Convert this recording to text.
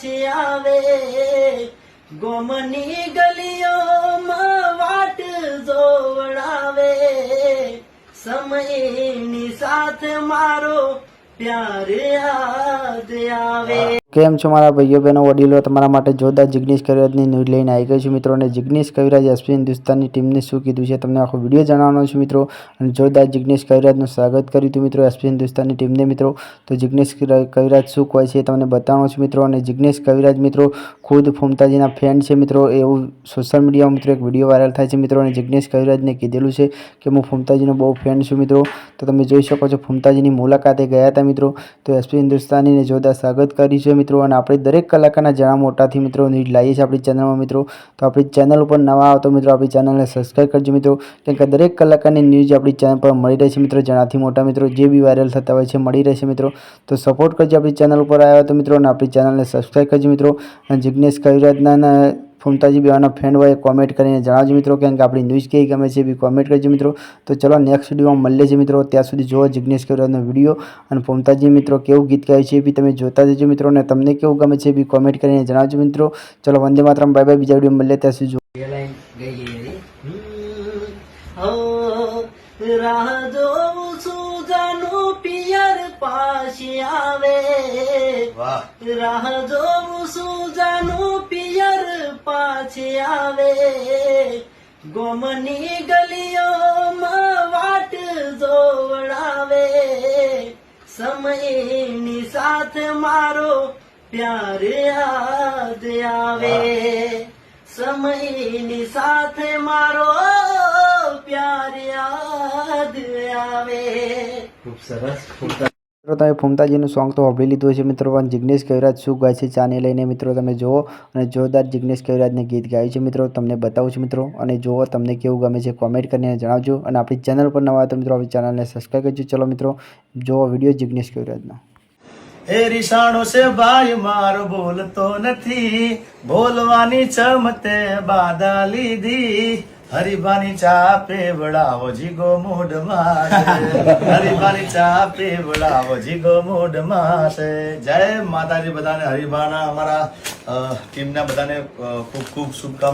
પાછી આવે. ગોમની ગલીઓમાં વાટ જોવડાવે. સમયની સાથે મારો પ્યાર યાદ આવે. કેમ છો મારા ભાઈઓ બહેનો, વડીલો? તમારા માટે જોરદાર જિગ્નેશ કવિરાજની ન્યૂઝ લઈને આવી ગઈ છું મિત્રો. અને જિગ્નેશ કવિરાજ એસપી હિન્દુસ્તાનની ટીમને શું કીધું છે તમને આખો વીડિયો જણાવવાનો છું મિત્રો. અને જોરદાર જિગ્નેશ કવિરાજનું સ્વાગત કર્યું હતું મિત્રો એસપી હિન્દુસ્તાનની ટીમને મિત્રો. તો જિગ્નેશ કવિરાજ શું કહે છે તમને બતાવવાનો છું મિત્રો. અને જિગ્નેશ કવિરાજ મિત્રો ખુદ ફૂમતાજીના ફેન છે મિત્રો. એવું સોશિયલ મીડિયામાં મિત્રો એક વીડિયો વાયરલ થાય છે મિત્રો. અને જિગ્નેશ કવિરાજને કીધેલું છે કે, હું ફૂમતાજીનો બહુ ફેન છું મિત્રો. તો તમે જોઈ શકો છો ફૂમતાજીની મુલાકાતે ગયા હતા મિત્રો. તો એસપી હિન્દુસ્તાનીને જોરદાર સ્વાગત કર્યું છે મિત્રો, અને આપણે દરેક કલાકારના જણા મોટાથી મિત્રો ન્યૂઝ લાવીએ છીએ આપણી ચેનલમાં મિત્રો. તો આપણી ચેનલ ઉપર નવા આવતો મિત્રો આપણી ચેનલને સબસ્ક્રાઈબ કરજો મિત્રો. કેમ કે દરેક કલાકારની ન્યૂઝ આપણી ચેનલ પર મળી રહે છે મિત્રો જણાથી મોટા મિત્રો જે બી વાયરલ થતા હોય છે મળી રહેશે મિત્રો. તો સપોર્ટ કરજો આપણી ચેનલ ઉપર આવ્યા તો મિત્રો, અને આપણી ચેનલને સબસ્ક્રાઈબ કરજો મિત્રો. અને જિગ્નેશ કવિરાજના ફૂમતાજી બેવાના ફ્રેન્ડ હોય કોમેન્ટ કરીને જણાવજો મિત્રો કેમ કે આપણી ન્યૂઝ કેવી ગમે છે એ બી કોમેન્ટ કરજો મિત્રો. તો ચલો નેક્સ્ટ વિડીયોમાં મળીએ છીએ મિત્રો. ત્યાં સુધી જુઓ જિગ્નેશ કવિરાજનો વીડિયો અને ફૂમતાજી મિત્રો કેવું ગીત ગાય છે એ બી તમે જોતા જજો મિત્રો અને તમને કેવું ગમે છે એ બી કોમેન્ટ કરીને જણાવજો મિત્રો. ચલો વંદે માતરમ બાય બાય બીજા વીડિયો મળીએ ત્યાં સુધી જુઓ. હો રાહ જોઉં છું જાનું પિયર પાછી આવે. રાહ જોઉં છું જાનું પિયર પાછી આવે. ગોમની ગલીઓમાં વાટ જોવડાવે. સમયની સાથે મારો પ્યાર યાદ આવે. સમયની સાથે મારો પ્યાર યાદ આવે. મિત્રો તમે ફૂમતાજીનું સોંગ તો સાંભળી લીધું છે મિત્રો. પણ જિગ્નેશ કવિરાજ શું ગાય છે ચાને લઈને મિત્રો તમે જુઓ અને જોરદાર જિગ્નેશ કવિરાજને ગીત ગાયું છે મિત્રો. તમને બતાવું છું મિત્રો અને જુઓ તમને કેવું ગમે છે. કોમેન્ટ કરીને જણાવજો અને આપણી ચેનલ પર નવા તો મિત્રો આપણી ચેનલને સબસ્ક્રાઈબ કરજો. ચલો મિત્રો, જુઓ વીડિયો જિગ્નેશ કવિરાજનો. એ રીસાણો છે ભાઈ, મારો બોલતો નથી. બોલવાની ચમતે બાધા લીધી. હરિભાની ચા પીવડાવો જીગો મોઢ માસે હરિભાની ચા પીવડાવો જીગો મોઢ છે જય માતાજી બધાને. હરિભાના અમારા ટીમના બધાને ખૂબ ખૂબ શુભકામના